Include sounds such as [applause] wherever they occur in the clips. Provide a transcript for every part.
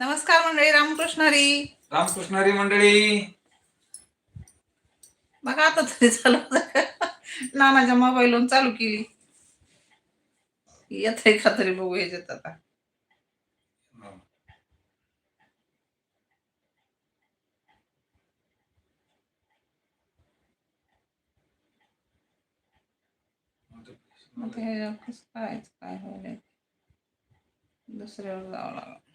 नमस्कार मंडळी रामकृष्ण हरी. रामकृष्ण हरी मंडळी. बघा आता तरी चालू नानाच्या मोबाईलवरून चालू केली. येत का तरी बघू याच्यात आता. हे करायचं काय होईल? दुसऱ्यावर जावं लागलं.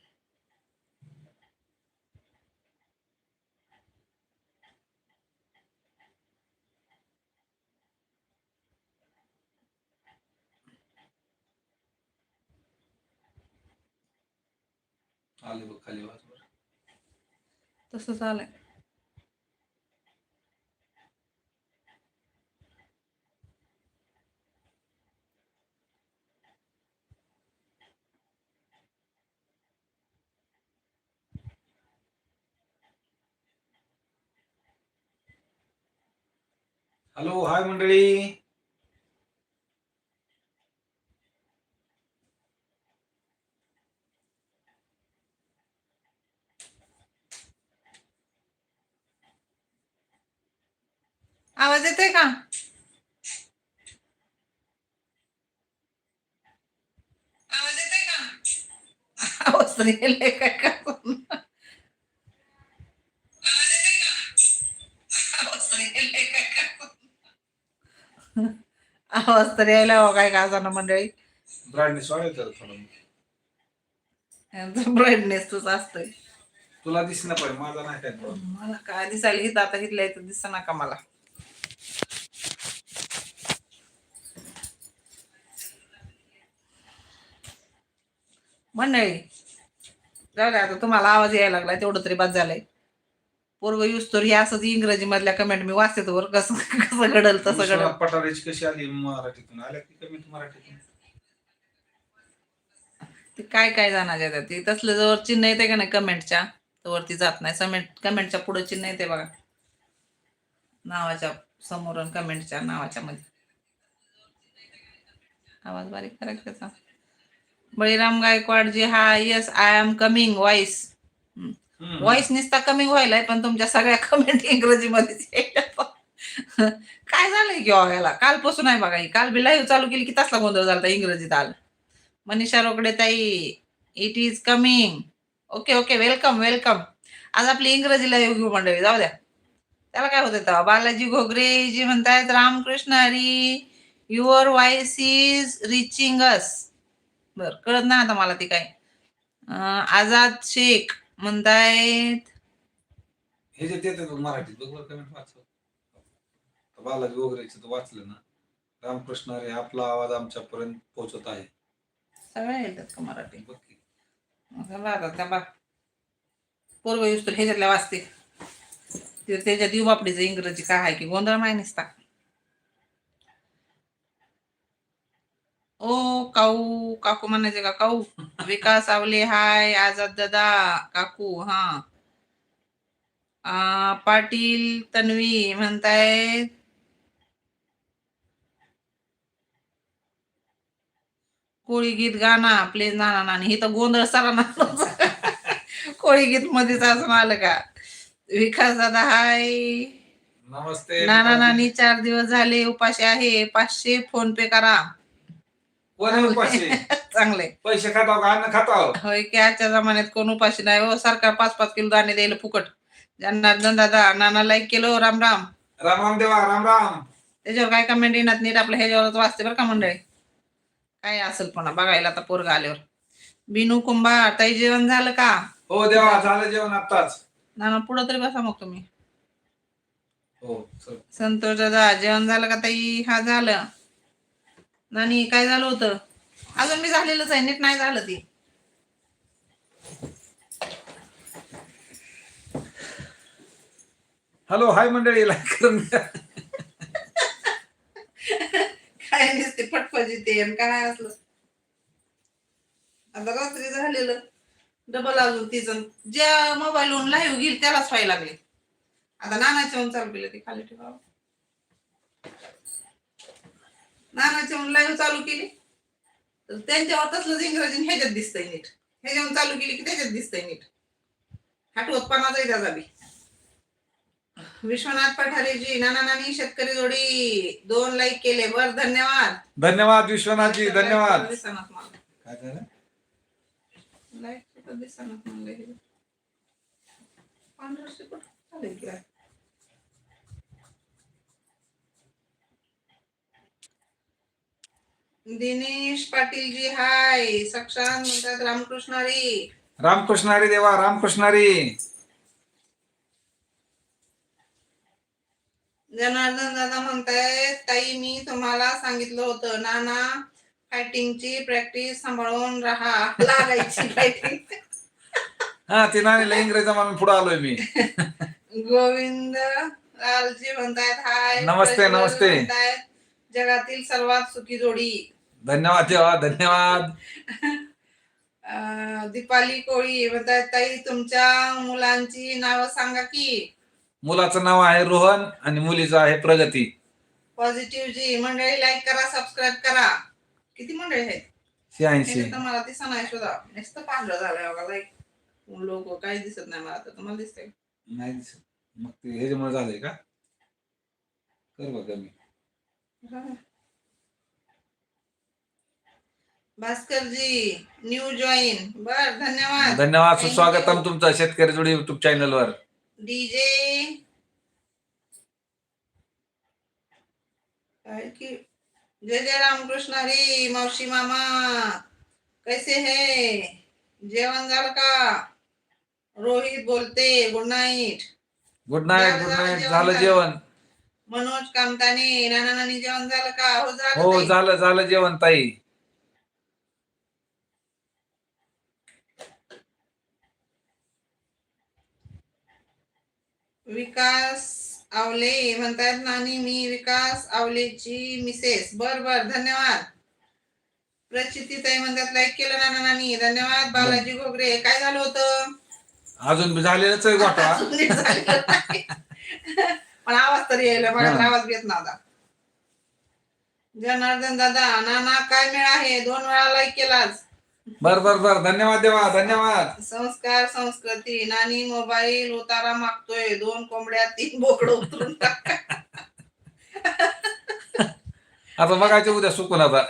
आले बघ खाली वाच बरं. तसं झालंय हॅलो हाय मंडळी आवाज येतोय का आवाज येतोय गेलाय काय का आवाज तरी यायला हवा काय का मंडळी? ब्राईटनेस वाढेल तर थोडं. ब्राईटनेस तुझ असतोय. तुला दिसणार पाहिजे माझा नाही काय. मला काय दिसायला आता हिथल्या इथं दिसत ना का मला. मंडळी जाऊ दे आता तुम्हाला आवाज यायला लागलाय तेवढं तरी बाद झालंय. पूर्व युज तर हे असंच इंग्रजी मधल्या कमेंट मी वाचते वर कसं कसं घडल तसं घडल. पठारेची कशी आली मराठीतून? आल्या की कमी मराठीतून? ते काय काय जाणार त्यात ते? तसलं जवळ चिन्ह येते का नाही कमेंटच्या? तर वरती जात नाही. समेंट कमेंटच्या पुढे चिन्ह येते बघा. नावाच्या समोर कमेंटच्या नावाच्या मध्ये. आवाज बारीक करा की त्याचा. बळीराम गायकवाड जी हा yes I am coming voice. Voice निसता coming व्हायलाय पण तुमच्या सगळ्या कमेंट इंग्रजीमध्ये काय झालंय की अहो याला? कालपासून आहे बघा काल बी लाईव्ह चालू केली की तसला गोंधळ झाला इंग्रजीत आलं. मनीषा रोकडे ताई it is coming okay okay welcome welcome आज आपली इंग्रजी लाईव्ह घेऊ मंडळी जाऊ द्या. त्याला काय होतं तेव्हा? बालाजी घोगरे जी म्हणतायत Ramkrishna Hari your voice is reaching us बर कळत नाही आता मला ती काय आझाद शेख म्हणतायत. हे जे देतात बघ मराठीत बघ बरं कमेंट बालाजी वगैरेचं तर वाचलं ना. रामकृष्ण हरी आपला आवाज आमच्यापर्यंत पोहोचत आहे. सगळ्या येतात का मराठी? बघ की. पूर्व युस्त ह्याच्यातल्या वाचते ते त्याच्यात येऊ बापडीचं इंग्रजी काय आहे की गोंधळ माय नसता. ओ काऊ काकू म्हणायचे का? काऊ विकास आवले हाय आझाद दादा काकू हा. आ, पाटील तन्वी म्हणतायत कोळी गीत गाणा प्लीज नाना नानी ही तर गोंधळ सारा ना कोळी गीत मध्येच असं आलं का? विकास दादा हाय. नमस्ते नाना नानी चार दिवस झाले उपाशी आहे. पाचशे फोन पे करा. कोण उपाशी? [laughs] चांगले पैसे खाताव का? अन्न खाताव होय की आजच्या जमान्यात कोण उपाशी नाही हो. सरकार पाच पाच किलो दाणे द्यायला फुकट. ज्यांना दादा नाना लाईक केलं राम राम. राम राम देवा राम राम. त्याच्यावर काय कमेंट येणार नीट? आपल्या ह्याच्यावरच वाचते बरं का मंडळी? काय असेल पण बघायला आता पोरगा आल्यावर. बिनू कुंभार ताई जेवण झालं का? हो देवा झालं जेवण आत्ताच. नाना पुढं तरी बसा मग तुम्ही. हो संतोष दादा जेवण झालं का ताई? हा झालं. नानी काय झालं होतं? अजून मी झालेलंच आहे नीट नाही झालं ती. हॅलो हाय मंडळी. काय नसते फटफजी ते आणि काय असलं? आता रात्री झालेलं. डबल अजून तिचं. ज्या मोबाईलवरून लाईव्ह घेईल त्यालाच व्हायला लागले. आता नानाच्या चालू केलं ते खाली ठेवावं. नानाच्या येऊन लाईव्ह चालू केली. तर त्यांच्यावर तसलंच इंग्रजी ह्याच्यात दिसतंय नीट. हे जेवण चालू केली की त्याच्यात दिसतंय नीट. हटवत पणाचाही त्याचा बी विश्वनाथ पठारेजी नाना नानी शेतकरी जोडी दोन लाईक केले. बर धन्यवाद. धन्यवाद विश्वनाथजी धन्यवाद. दिसनात मला काय झालं? लाईक मला कुठं चालेल की? दिनेश पाटीलजी हाय. सक्षांत म्हणतात रामकृष्णारी रामकृष्ण हरी देवा रामकृष्ण हरी. जनार्दन दादा म्हणतायत ताई मी तुम्हाला सांगितलं होतं नाना फायटिंगची प्रॅक्टिस सांभाळून राहा. [laughs] लागायची फायटिंग हा ते नाणीला इंग्रजी म्हणून पुढे आलोय मी. [laughs] गोविंद लालजी म्हणतायत हाय. नमस्ते, प्रज्वल नमस्ते. म्हणतायत, जगातील सर्वात सुखी जोडी. धन्यवाद देवा धन्यवाद. [laughs] दीपाली कोळी म्हणतायत ताई तुमच्या मुलांची नावं सांगा की. मुलाचं नाव आहे रोहन आणि मुलीचं आहे प्रगती. पॉझिटिव्ह जी. मंडळी लाईक करा सबस्क्राईब करा. किती मंडळी आहेत? शहाऐंशी. मला दिसत नाही सुद्धा नुसतं पांढरं झालंय बघा लाईक लोक काही दिसत नाही मला तर तुम्हाला दिसतंय. नाही दिसत. मग ते ह्याच्यामुळे झालंय का? कर बघ कमी भास्करजी न्यू जॉईन बर धन्यवाद. धन्यवाद सुस्वागतम. तुमचं शेतकरी जोडी युट्यूब चॅनल वर. डीजे काय की जय जय रामकृष्ण हरी मावशी मामा. कैसे है? जेवण झालं का? रोहित बोलते good night good night good night झालं. जेवण. मनोज कामताने नाना नानी जेवण झालं का? हो झालं हो ताई. झालं झालं जेवण ताई. विकास आवले म्हणतात नानी मी विकास आवलेची मिसेस. बर बर धन्यवाद. प्रचिती ताई म्हणतात लाईक केलं नाना नानी धन्यवाद बालाजी घोगरे. काय झालं होतं? अजून झालेलंच आहे. पण आवाज तरी यायला मला. आवाज येत नव्हता. जनार्दन दादा नाना काय मेळ आहे? दोन वेळा लाईक केलाच बर बर बर. धन्यवाद देवा धन्यवाद. संस्कार संस्कृती. नानी मोबाईल उतारा मागतोय. दोन कोंबड्या तीन बोकड उतरून टाका. आता बघायचं उद्या सुकून आता.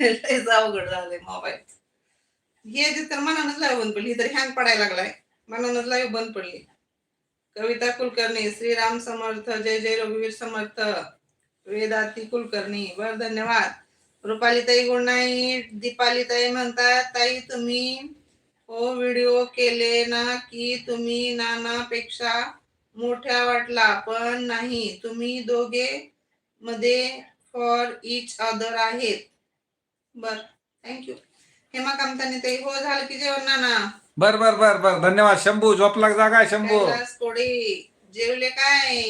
लयच अवघड झालंय मोबाईल. हे जे तर मनानच लाईव्ह बंद पडली. तर हँग पडायला लागलाय. मनानच लाईव्ह बंद पडली. कविता कुलकर्णी श्रीराम समर्थ जय जय रघुवीर समर्थ वेदाती कुलकर्णी बर धन्यवाद. रुपालीताई गुड नाईट दीपालीताई म्हणतात ताई तुम्ही हो व्हिडिओ केले ना की तुम्ही नानापेक्षा मोठ्या वाटला पण नाही तुम्ही दोघे मध्ये फॉर इच अदर आहेत. बर थँक्यू हेमा कामताने ताई हो झालं की जेवण नाना. बर बर बर बर. धन्यवाद. शंभू झोपला जागा शंभू. कैलास कोडे. जेवले काय?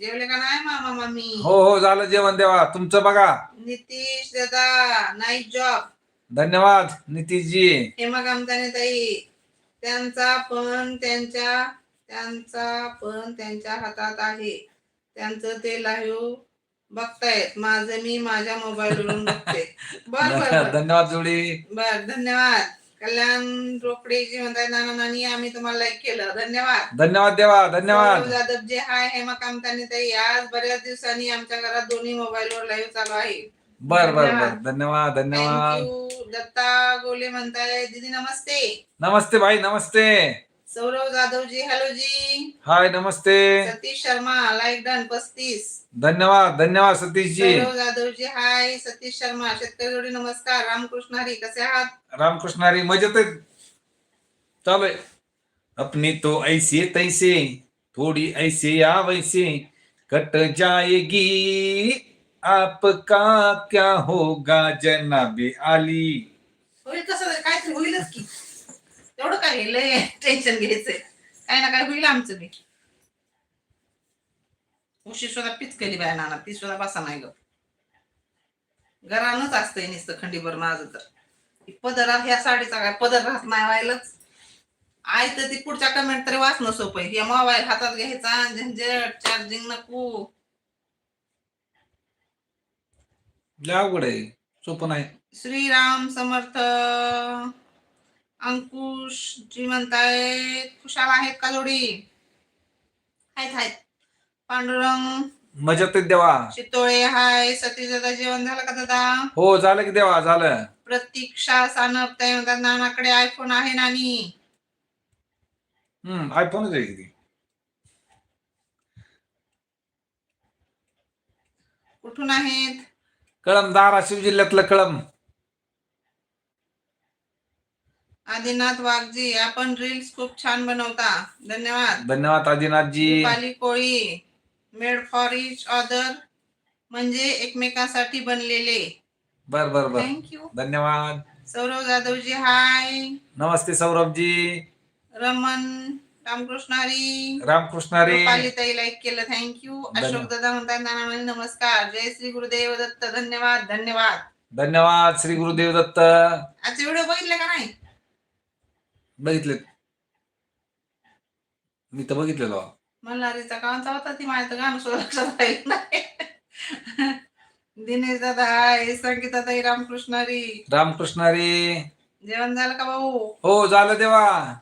जेवले का नाही मामा मामी? हो हो झालं जेवण देवा. तुमचं बघा. नितीश दादा नाईट जॉब धन्यवाद नितीशजी. हेमा कामताने ताई त्यांचा पण त्यांच्या त्यांचा पण त्यांच्या हातात आहे. त्यांचं ते लाईव्ह बघतायत. माझं मी माझ्या मोबाईलवरून बघते. [laughs] बर बर बर. धन्यवाद जोडी. बर धन्यवाद. कल्याण रोकडेजी म्हणताय नाना नानी आम्ही तुम्हाला लाईक केलं. धन्यवाद. धन्यवाद देवा धन्यवाद. जाधव जे हाय हेमा कामताने ताई आज बऱ्याच दिवसांनी आमच्या घरात दोन्ही मोबाईलवर लाईव्ह चालू आहे. बर बर बर. धन्यवाद. धन्यवाद दत्ता गोले म्हणताय दीदी नमस्ते. नमस्ते भाई नमस्ते. सौरभ जाधव जी हॅलो जी। हाय नमस्ते। सतीश शर्मा लाईक डन पस्तीस। धन्यवाद धन्यवाद सतीशजी। सौरभ जाधव जी हाय सतीश शर्मा शेतकरी जोडी नमस्कार। रामकृष्ण हरी कसे आहात? रामकृष्ण हरी मजेत चालू अपनी तो ऐसे तैसे थोड़ी ऐसे या वैसे कट जाएगी। आपका क्या होगा जनाबे आली? होईल कसं तरी काहीतरी होईलच की. तेवढं काय लय टेन्शन घ्यायचंय. काय ना काय होईल आमचं बी. उशी सुद्धा पिचकली बाय नाना ती सुद्धा बसा नाही ग. घरानच असतंय नुसतं खंडीभर माझं तर. पदर ह्या साडीचा काय पदर राहत नाही व्हायलाच. आई तर ती पुढच्या कमेंट तरी वाचणं सोपं हे मोबाईल हातात घ्यायचा झंझट चार्जिंग नको. अवघड आहे. सोपं नाही. श्रीराम समर्थ. अंकुश जी म्हणतायत खुशाल आहेत का जोडी? आहेत आहेत. पांडुरंग मजेत देवा. चितोळे हाय. सतीश दादा जेवण झालं का दादा? हो झालं की देवा झालं. प्रतीक्षा सानप ताई म्हणतात नानाकडे आयफोन आहे नानी. हम्म आयफोनच आहे कुठून आहेत? कळम धाराशिव जिल्ह्यातलं कळम आदिनाथ वाघजी आपण रील्स खूप छान बनवता. धन्यवाद. धन्यवाद Adinathji. Pali Koli made for each other म्हणजे एकमेकांसाठी बनलेले. बर बर बर. थँक्यू धन्यवाद. सौरव जाधवजी हाय नमस्ते सौरभजी. रमन रामकृष्णारी. रामकृष्णारी. ताई लाईक केलं. थँक्यू अशोक दादा म्हणतात नाना नमस्कार. जय श्री गुरुदेव दत्त. धन्यवाद धन्यवाद. धन्यवाद श्री गुरुदेव दत्त. आजचे व्हिडिओ बघितले का नाही? बघितले मी तर बघितलेलो. मल्हारीचा कांचा होता ती माझ्या तर गाणं सुद्धा लक्षात राहिलं नाही. दिनेश दादा हाय संगीता ताई रामकृष्णारी रामकृष्णारी जेवण झालं का भाऊ? हो झालं देवा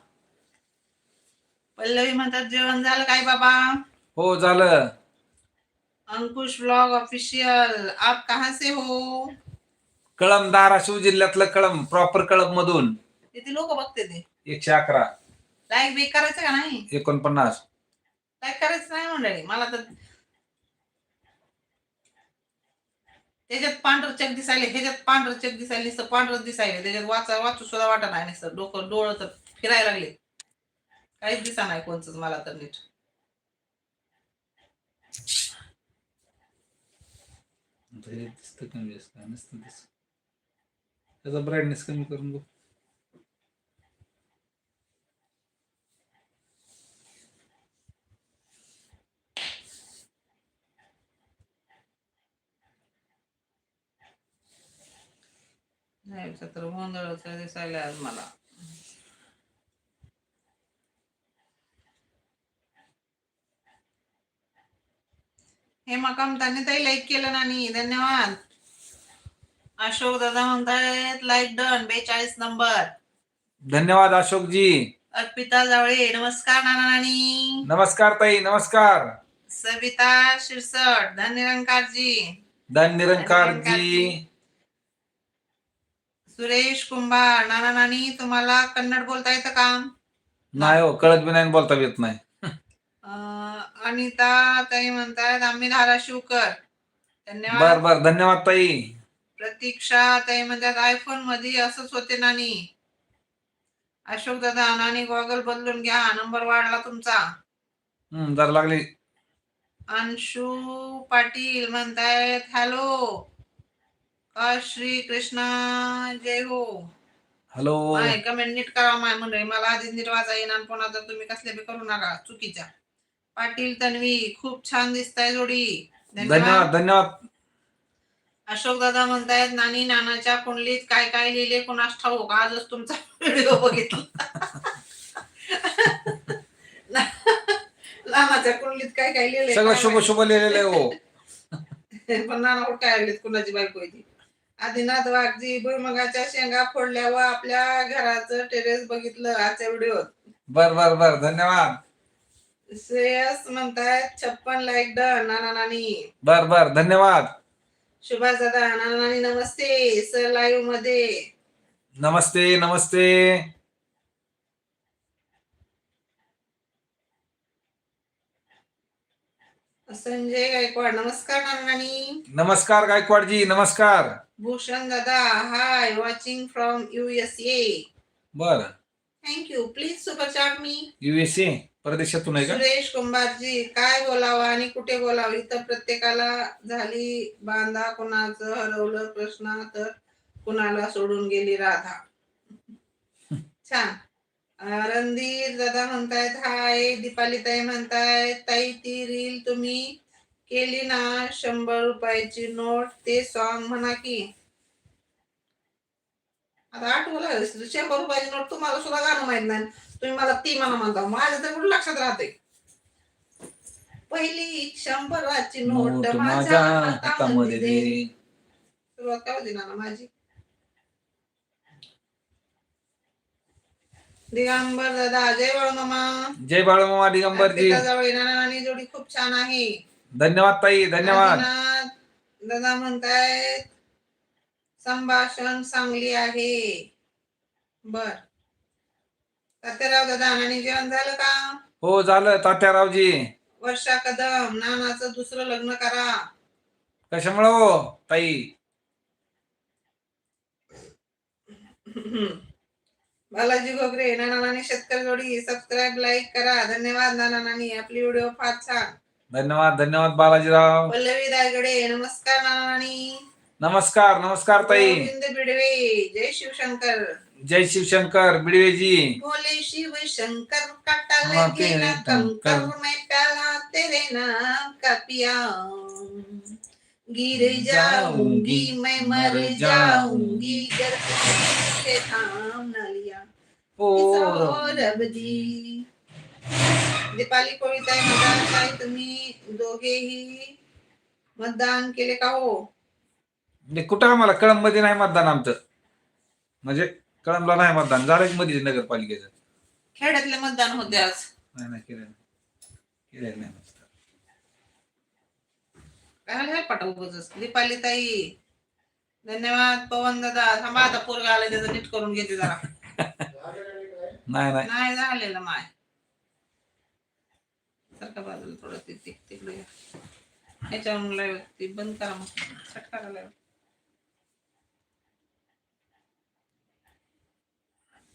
पल्लवी म्हणतात जेवण झालं काय बाबा? हो झालं. अंकुश ब्लॉग ऑफिशियल आप कहाँ से हो? कळम धाराशिव जिल्ह्यातलं कळम प्रॉपर कळम मधून किती लोक बघते ते? एकशे अकरा. लाईक बेक करायचं का नाही? एकोणपन्नास. लाईक करायचं नाही मंडळी. मला तर त्याच्यात पांढर चक दिसायले ह्याच्यात पांढर चक दिसायले नुसतं पांढरच दिसायले. त्याच्यात वाचा वाचू सुद्धा वाटत नाही नुसतं. डोकं डोळं तर फिरायला लागले. काहीच दिसा नाही कोणच मला तर नीट. दिसतं कमी जास्त? नसतं दिसत त्याचा ब्राईटनेस कमी करून बघ. नाही तर गोंधळच दिसायला आज मला. हे मकाम त्यांनी ताई लाईक केलं नानी धन्यवाद. अशोक दादा म्हणतायत लाईक डन बेचाळीस नंबर धन्यवाद अशोकजी. अर्पिता जावळे नमस्कार नाना नानी. नमस्कार ताई नमस्कार. सविता शिरसट धन निरंकारजी. सुरेश कुंभार नाना नानी तुम्हाला कन्नड बोलता येतं का? नाही हो कळत बी नाही बोलता येत नाही. अं, अनिता ताई म्हणतायत आम्ही धाराशिवकर. बर धन्यवाद. बर धन्यवाद ताई. प्रतीक्षा ताई म्हणतात आयफोनमध्ये असंच होते नानी. अशोक दादा नानी गॉगल बदलून घ्या नंबर वाढला तुमचा. हम्म जरा लागली. अंशू पाटील म्हणतायत हॅलो. श्री कृष्णा जय हो. हॅलो. कमेंट नीट करा माय मंडळी. मला आधीच नीट वाचा येणार तर तुम्ही कसले बी करू नका चुकीच्या. पाटील तन्वी खूप छान दिसताय जोडी. धन्यवाद. धन्यवाद अशोक दादा म्हणतायत नानी नानाच्या कुंडलीत काय काय लिहिले? कोणास ठाऊक? आजच तुमचा व्हिडिओ बघितला. [laughs] नानाच्या कुंडलीत काय काय लिहिले? सगळं शुभ शुभ लिहिलेलं आहे हो. [laughs] पण नानावर काय आलेत कुणाची बायको आहे ती? आदिनाथ वाघजी भुईमगाच्या शेंगा फोडल्या व आपल्या घराचं टेरेस बघितलं आजच्या व्हिडिओत. बर बर बर. धन्यवाद. श्रेयस म्हणतायत छप्पन लाईक डन नाना नानी बर बर. धन्यवाद. सुभाष दादा नाना नानी नमस्ते. सर लाईव्हमध्ये. नमस्ते नमस्ते. संजय गायकवाड नमस्कार नाना नानी नमस्कार गायकवाडजी नमस्कार. भूषण दादा हाय वॉचिंग फ्रॉम युएसए बर. Thank you please super chat me. USA परदेशातून आहे का? सुरेश कुंभारजी काय बोलावं आणि कुठे बोलावं? इथं प्रत्येकाला झाली बांधा कुणाचं हरवलं कृष्णा तर कुणाला सोडून गेली राधा. छान. रणधीर दादा म्हणतायत हाय. दीपाली ताई म्हणतायत ताई ती रील तुम्ही केली ना शंभर रुपयाची नोट ते सॉन्ग म्हणा की. आता आठवलं शंभर रुपयाची नोट तुम्हाला सुद्धा गाणं माहीत नाही. तुम्ही मला ती म्हणा म्हणता. माझ्या तर कुठं लक्षात राहते पहिली शंभराची नोट नोट माझ्या हातामध्ये. सुरुवात काय होती ना माझी? दिगंबर दादा जय बाळमामा. जय बाळमामा दिगंबरजी जवळ नानी जोडी खूप छान आहे. धन्यवाद ताई धन्यवाद. दादा म्हणतायत संभाषण चांगली आहे. बर. तात्याराव दादा आणि जेवण झालं का? हो झालं तात्यारावजी. वर्षा कदम नानाचं दुसरं लग्न करा. कशामुळं हो ताई? [laughs] बालाजी घोगरे नाना नानी शेतकरी जोडी सबस्क्राईब लाईक करा. धन्यवाद नाना नानी आपली व्हिडिओ फार छान. धन्यवाद धन्यवाद बालाजीराव. पल्लवी दायगडे नमस्कार नाना नानी नमस्कार नमस्कार ताई. गोविंद बिडवे जय शिवशंकर. जय शिवशंकर बिडवेजी. भोले शिव शंकर काटा हाँ, लेके तेरे ना कंकर। कंकर मैं प्याला तेरे नाम का पिया। गिर जाऊंगी मैं मर जाऊंगी। गर तुझे थाम न लिया। रब। जी। दीपाली कोळीताई मतदान तुम्ही दोघेही मतदान केले का हो? म्हणजे कुठं आम्हाला? कळंबमध्ये नाही मतदान आमचं. म्हणजे कळंबला नाही मतदान झालं मध्ये नगरपालिकेचं. खेड्यातले मतदान होते आज. नाही नाही केलं नाही. केलं नाही. पाठवूच दीपाली ताई धन्यवाद. पवन दादा थांबा आता पोरगा आला त्याचं नीट करून घेते जरा. नाही नाही. नाही झालेलं माय. सारखं बाजूला थोडं ते तिकडे ह्याच्यावरून लाईव्ह ते बंद करा मग. छटका लाईव्ह